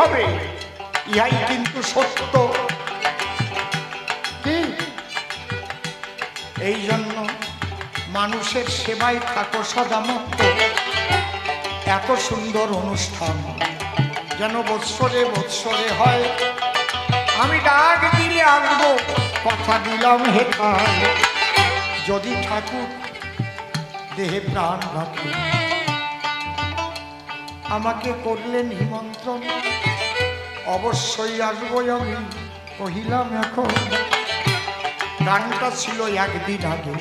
হবে, ইহাই কিন্তু সত্য। এই জন্য মানুষের সেবায় থাকো সদামত্ত এত সুন্দর অনুষ্ঠান, যেন বৎসরে বৎসরে হয়। আমি ডাক দিলে আসব কথা দিলাম হে যদি ঠাকুর দেহে প্রাণ রাখে। আমাকে করলেন নিমন্ত্রণ। অবশ্যই আসব আমি, কহিলাম এখন। গানটা ছিল একদিন আগে।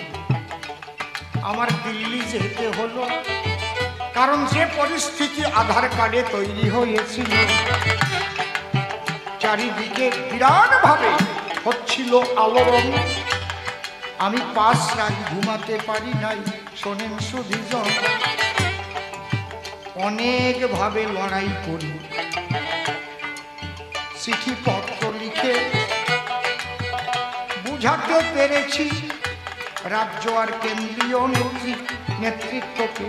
আমার দিল্লি যেতে হলো, কারণ যে পরিস্থিতি আধার কার্ডে তৈরি হয়েছিল, চারিদিকে বিরাট ভাবে হচ্ছিল আলোড়ন। আমি পাঁচ রাত ঘুমাতে পারি নাই, শোনেন সুধিজন। অনেক ভাবে লড়াই করি। চিঠিপত্র লিখে বুঝাতে পেরেছি, রাজ্য আর কেন্দ্রীয় নেতৃ- নেতৃত্বকে।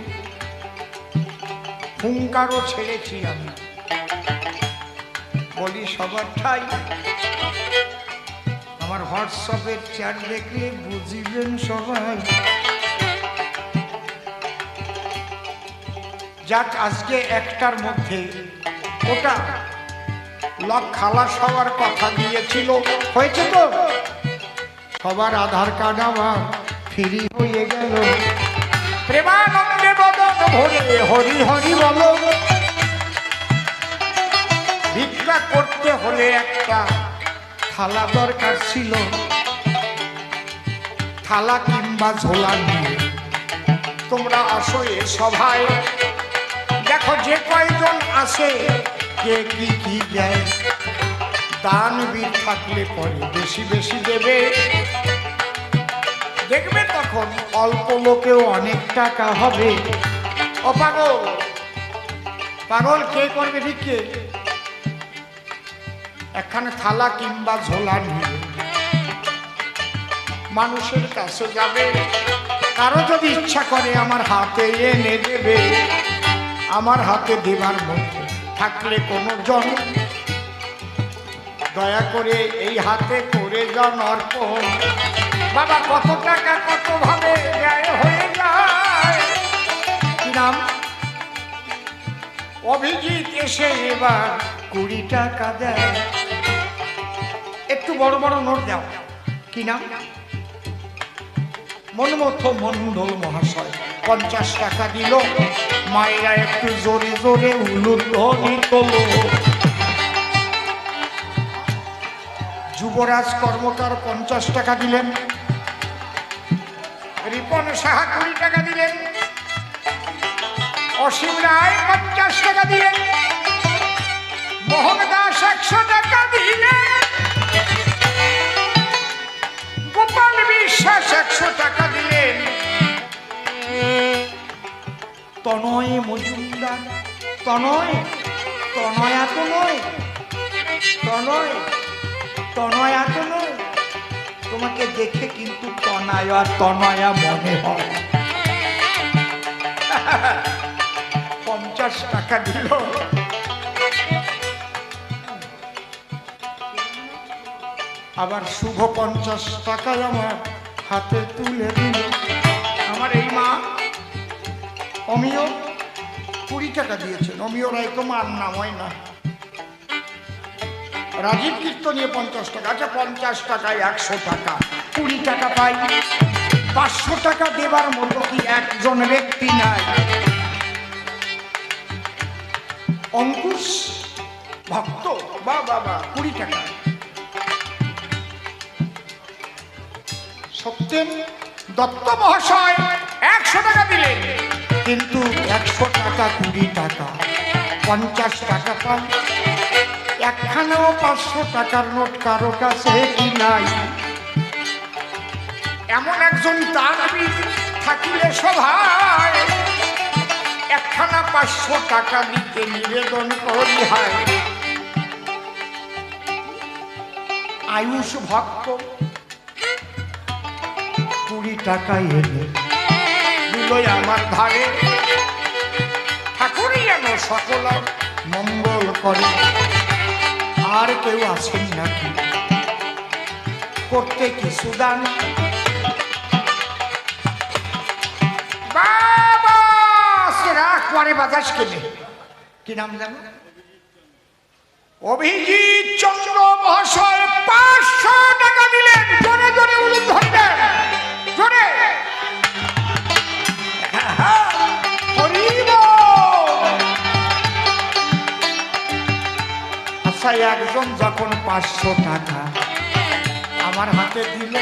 হুঙ্কারও ছেড়েছি আমি। বলি সবার ঠাই আমার হোয়াটসঅ্যাপের চ্যাট দেখলে বুঝিবেন সবাই। যাক আজকে একটার মধ্যে। ওটা লক খালাস হওয়ার কথা দিয়েছিল। হয়েছে তো? সবার আধার কার্ড আমার ফ্রি হয়ে গেল। হরি হরি বলো। ভিক্ষা করতে হলে একটা থালা দরকার ছিল। থালা কিংবা ঝোলা নিয়ে। তোমরা আসো এ সভায়। আসে কে কি কি দেয়? দান বীর থাকলে পরে বেশি বেশি দেবে। দেখবে তখন অল্প লোকেও অনেক টাকা হবে। ও পাগল পাগল কে করবে ভিক্ষে? একখানে থালা কিংবা ঝোলা নিয়ে মানুষের কাছে যাবে। কারও যদি ইচ্ছা করে আমার হাতে এনে দেবে। আমার হাতে দেবার মধ্যে থাকলে কোনো জন। দয়া করে এই হাতে করে যান অর্পণ। বাবা, কত টাকা, কত ভাবে ব্যয় হয়ে যায়? নাম? অভিজিৎ এসে এবার কুড়ি টাকা দেয়। একটু বড় বড় নোট দাও। কি নাম? মনমথ মন্ডল মহাশয়। পঞ্চাশ টাকা দিল। মায়েরা একটু জোরে জোরে উলুধ্বনি তোল যুবরাজ কর্মকার পঞ্চাশ টাকা দিলেন। রিপন সাহা কুড়ি টাকা দিলেন। অসীম রায় পঞ্চাশ টাকা দিলেন। মোহন দাস একশো টাকা দিলেন। তনয়, তনয়া তো নয় তনয়, তনয়া তো নয় তোমাকে দেখে কিন্তু তনয়া তনয়া মনে হয়। পঞ্চাশ টাকা দিল। আবার শুভ পঞ্চাশ টাকায় আমার হাতে তুলে দিল। আমার এই মা, অমিয় কুড়ি টাকা দিয়েছেন। অমিয় রায় তো মার নাম, হয় না? রাজীব কীর্ত নিয়ে পঞ্চাশ টাকা। আচ্ছা পঞ্চাশ টাকায় একশো টাকা। কুড়ি টাকা পাই। পাঁচশো টাকা দেবার মতো কি একজন ব্যক্তি নাই? অঙ্কুশ ভক্ত? বা বাবা কুড়ি টাকা। সত্যেন দত্ত মহাশয় একশো টাকা দিলেন। কিন্তু একশো টাকা, কুড়ি টাকা, পঞ্চাশ টাকা পান। একখানেও পাঁচশো টাকার নোট কারও কাছে কি নাই? এমন একজন দানবীর থাকিলে সভায়, একখানা পাঁচশো টাকা দিতে নিবেদন করি হয়। আয়ুষ ভক্ত, কুড়ি টাকা এনে দিলই আমার ধারে। ঠাকুরই যেন সকল মঙ্গল করে। আর কেউ আছেন নাকি? করতে কিছু দান। পরে বাতাস কেনে। কি নাম জানো অভিজিৎ চন্দ্র মহাশয় পাঁচশো টাকা একজন যখন পাঁচশো টাকা আমার হাতে দিল,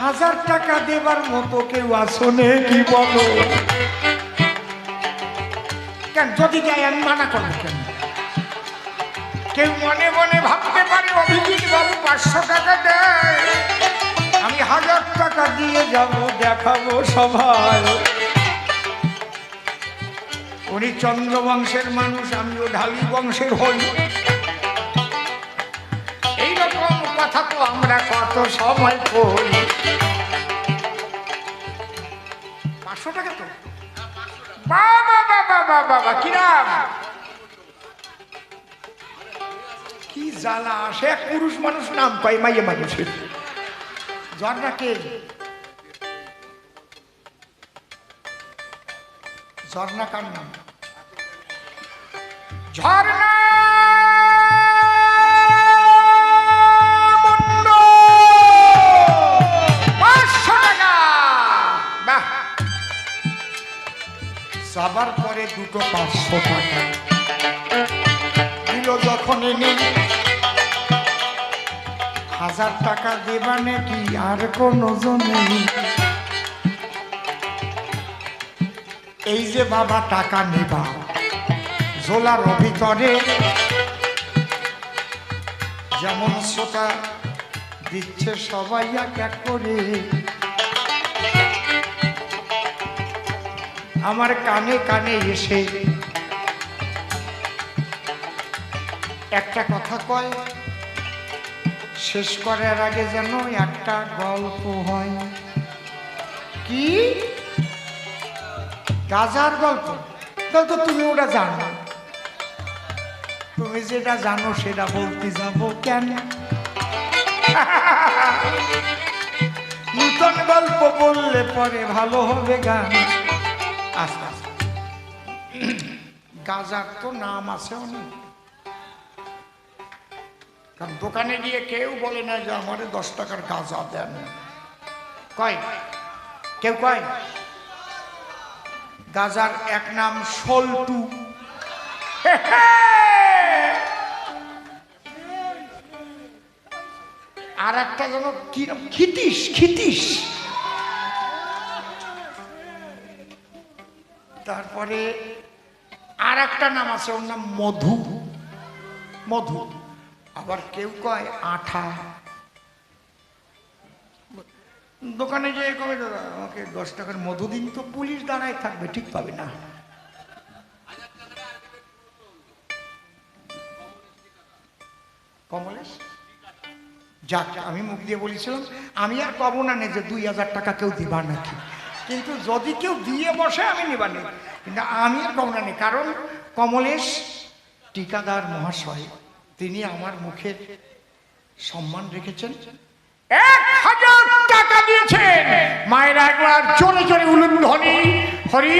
হাজার টাকা দেবার মতো কেউ আসনে কি বলো? কেন, যদি দেয় আমি মানা করব কেন? কেউ মনে মনে ভাবতে পারে, অভিজিৎ বাবু পাঁচশো টাকা দেয়। আমি হাজার টাকা দিয়ে যাব, দেখাবো সবাই। উনি চন্দ্রবংশের মানুষ, আমিও ঢালি বংশের হই। এইরকম কথা তো আমরা কত সময় কই। পাঁচশো টাকা তো? বাবা বাবা বাবা বাবা কিরাম কি জ্বালা আসে? এক পুরুষ মানুষ নাম পাই মাইয়ে মানুষের। ঝর্ণা কে? ঝর্ণা কার নাম? যাবার পরে দুটো পাঁচশো টাকা। দিল যখন এনে হাজার টাকা দেবা নাকি আর কোনো জনে এই যে বাবা, টাকা নেবা ঝোলার ভিতরে। যেমন শ্রোতা দিচ্ছে সবাই এক এক করে। আমার কানে কানে এসে একটা কথা কয়, শেষ করার আগে যেন একটা গল্প হয়। কি? গাজার গল্প? তাহলে তো তুমি ওটা জানো। তুমি যেটা জানো সেটা বলতে যাব কেন? নূতন গল্প বললে পরে ভালো হবে গান। গাজার তো নাম আছে অনেক। কারণ দোকানে গিয়ে কেউ বলে না যে আমার দশ টাকার গাঁজা দেন। কয়? কেউ কয়? গাজার এক নাম সল্টু আর একটা যেন কি নাম? খিতিস খিতিস তারপরে আর একটা নাম আছে, ওর নাম মধু। মধু। আবার কেউ কয় আঠা। দোকানে যেয়ে কবে দাদা, আমাকে দশ টাকার মধু দিন তো পুলিশ দাঁড়ায় থাকবে, ঠিক পাবে না। কমলেশ? যাক, আমি মুখ দিয়ে বলেছিলাম, আমি আর কব না নে যে দুই হাজার টাকা কেউ দিবার নাকি। কিন্তু যদি কেউ দিয়ে বসে, আমি নিবার নেই। কিন্তু আমি আর কব না নেই কারণ কমলেশ টিকাদার মহাশয়, তিনি আমার মুখের সম্মান রেখেছেন। এক হাজার টাকা দিয়েছেন মায়ের একবার চলে চলে উলুন ধনি হরি